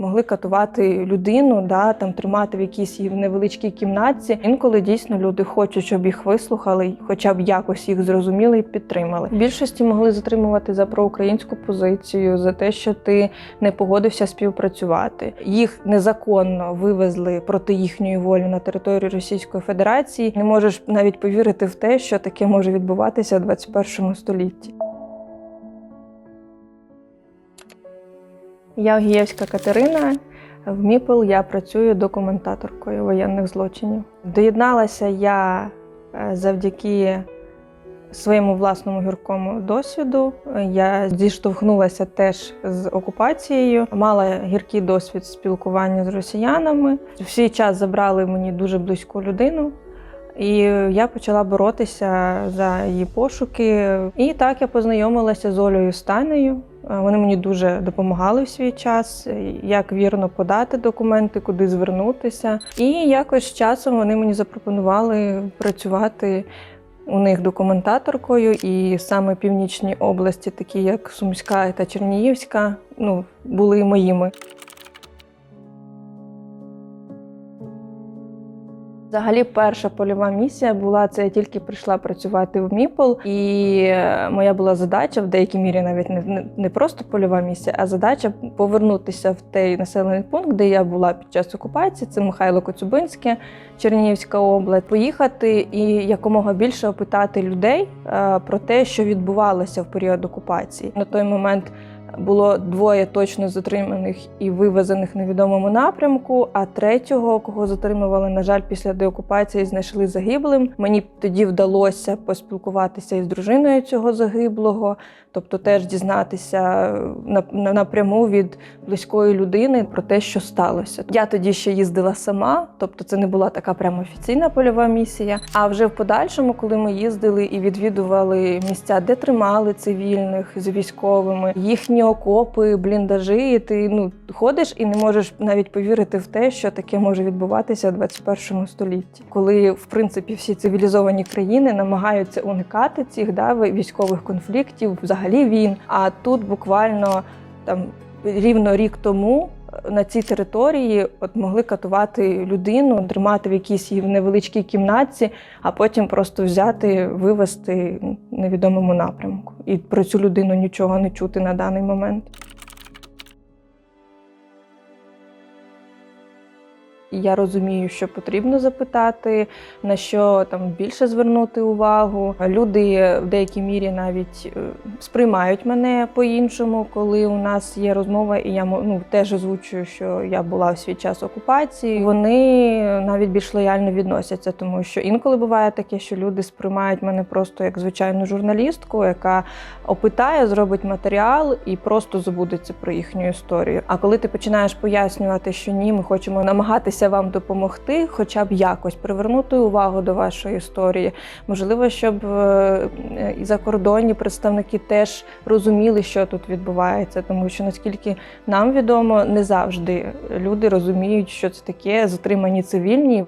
могли катувати людину, да, там тримати в якійсь її невеличкій кімнатці. Інколи дійсно люди хочуть, щоб їх вислухали, хоча б якось їх зрозуміли і підтримали. В більшості могли затримувати за проукраїнську позицію, за те, що ти не погодився співпрацювати. Їх незаконно вивезли проти їхньої волі на територію Російської Федерації. Не можеш навіть повірити в те, що таке може відбуватися в 21 столітті. Я Огієвська Катерина. В МІПЛ я працюю документаторкою воєнних злочинів. Доєдналася я е, завдяки своєму власному гіркому досвіду. Я зіштовхнулася теж з окупацією, мала гіркий досвід спілкування з росіянами. В свій час забрали мені дуже близьку людину. І я почала боротися за її пошуки. І так я познайомилася з Олею Станею. Е, Вони мені дуже допомагали в свій час, як вірно подати документи, куди звернутися. І якось з часом вони мені запропонували працювати у них документаторкою, і саме північні області, такі як Сумська та Чернігівська, ну були моїми. Взагалі, перша польова місія була це я тільки прийшла працювати в МІПЛ, і е, моя була задача в деякій мірі навіть не, не, просто польова місія, а задача повернутися в той населений пункт, де я була під час окупації. Це Михайло Коцюбинське, Чернігівська область. Поїхати і якомога більше опитати людей е, про те, що відбувалося в період окупації. На той момент було двоє точно затриманих і вивезених невідомому напрямку. А третього, кого затримували, на жаль, після деокупації знайшли загиблим. Мені тоді вдалося поспілкуватися із дружиною цього загиблого, тобто теж дізнатися на- на- напряму від близької людини про те, що сталося. Я тоді ще їздила сама, тобто це не була така прямо офіційна польова місія. А вже в подальшому, коли ми їздили і відвідували місця, де тримали цивільних з військовими, їхні окопи, бліндажі, і ти ну ходиш і не можеш навіть повірити в те, що таке може відбуватися в 21 столітті, коли в принципі всі цивілізовані країни намагаються уникати цих да, військових конфліктів, взагалі війн. А тут буквально там рівно рік тому. На цій території от могли катувати людину, тримати в якійсь її невеличкій кімнатці, а потім просто взяти, вивезти невідомому напрямку. І про цю людину нічого не чути на даний момент. Я розумію, що потрібно запитати, на що там більше звернути увагу. Люди в деякій мірі навіть е, сприймають мене по-іншому, коли у нас є розмова, і я ну, теж озвучую, що я була в свій час окупації. Вони навіть більш лояльно відносяться, тому що інколи буває таке, що люди сприймають мене просто як звичайну журналістку, яка опитає, зробить матеріал і просто забудеться про їхню історію. А коли ти починаєш пояснювати, що ні, ми хочемо намагатися вам допомогти, хоча б якось привернути увагу до вашої історії, можливо, щоб е, і закордонні представники теж розуміли, що тут відбувається, тому що наскільки нам відомо, не завжди люди розуміють, що це таке затримані цивільні.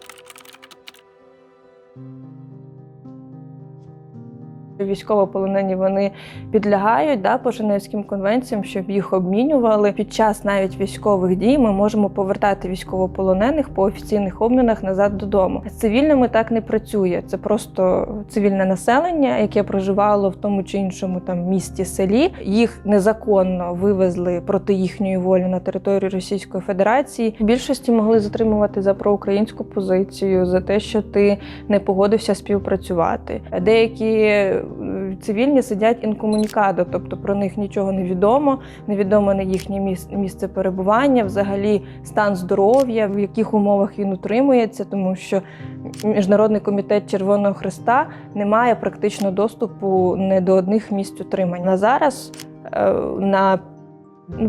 Військовополонені вони підлягають да, по Женевським конвенціям, щоб їх обмінювали. Під час навіть військових дій ми можемо повертати військовополонених по офіційних обмінах назад додому. З цивільними так не працює. Це просто цивільне населення, яке проживало в тому чи іншому там місті селі. Їх незаконно вивезли проти їхньої волі на територію Російської Федерації. В більшості могли затримувати за проукраїнську позицію, за те, що ти не погодився співпрацювати. Деякі цивільні сидять інкомунікадо, тобто про них нічого не відомо, невідомо не їхнє місце перебування, взагалі стан здоров'я, в яких умовах він утримується, тому що Міжнародний комітет Червоного Христа не має практично доступу не до одних місць утримання. На зараз е, на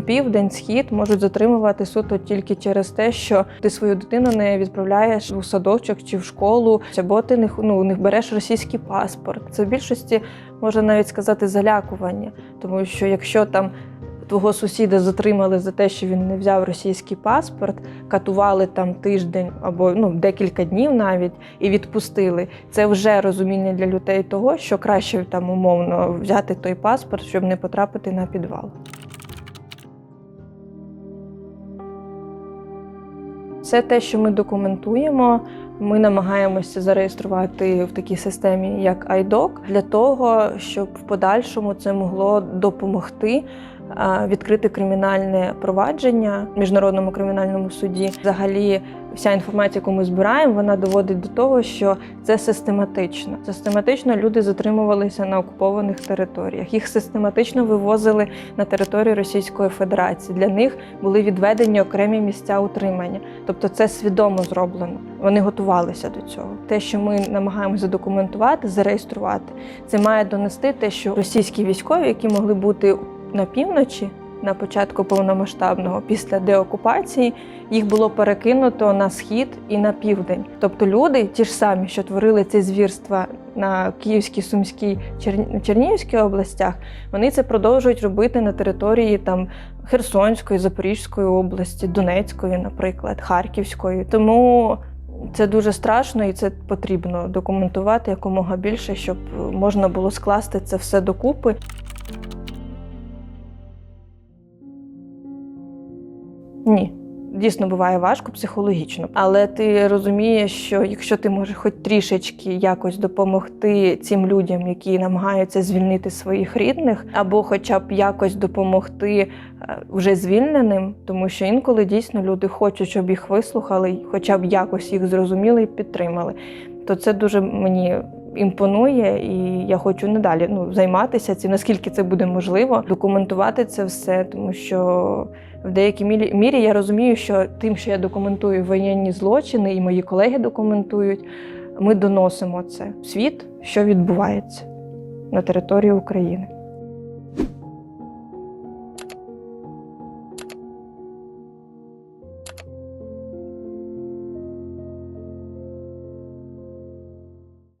Південь, схід можуть затримувати суто тільки через те, що ти свою дитину не відправляєш у садочок чи в школу, або ти не, ну, не береш російський паспорт. Це в більшості можна навіть сказати залякування, тому що якщо там твого сусіда затримали за те, що він не взяв російський паспорт, катували там тиждень або ну декілька днів навіть і відпустили. Це вже розуміння для людей того, що краще там умовно взяти той паспорт, щоб не потрапити на підвал. Все те, що ми документуємо, ми намагаємося зареєструвати в такій системі, як IDOC, для того, щоб в подальшому це могло допомогти відкрити кримінальне провадження в міжнародному кримінальному суді. Взагалі, вся інформація, яку ми збираємо, вона доводить до того, що це систематично. Систематично люди затримувалися на окупованих територіях. Їх систематично вивозили на територію Російської Федерації. Для них були відведені окремі місця утримання. Тобто це свідомо зроблено. Вони готувалися до цього. Те, що ми намагаємося задокументувати, зареєструвати, це має донести те, що російські військові, які могли бути на півночі. На початку повномасштабного після деокупації їх було перекинуто на схід і на південь. Тобто люди, ті ж самі, що творили ці звірства на Київській, Сумській, Чер... Чернігівській областях, вони це продовжують робити на території там Херсонської, Запорізької області, Донецької, наприклад, Харківської. Тому це дуже страшно і це потрібно документувати якомога більше, щоб можна було скласти це все докупи. Ні. Дійсно буває важко психологічно, але ти розумієш, що якщо ти можеш хоч трішечки якось допомогти цим людям, які намагаються звільнити своїх рідних, або хоча б якось допомогти е, вже звільненим, тому що інколи дійсно люди хочуть, щоб їх вислухали, хоча б якось їх зрозуміли і підтримали, то це дуже мені імпонує, і я хочу надалі ну, займатися цим, наскільки це буде можливо, документувати це все, тому що в деякій мірі, я розумію, що тим, що я документую воєнні злочини, і мої колеги документують, ми доносимо це в світ, що відбувається на території України.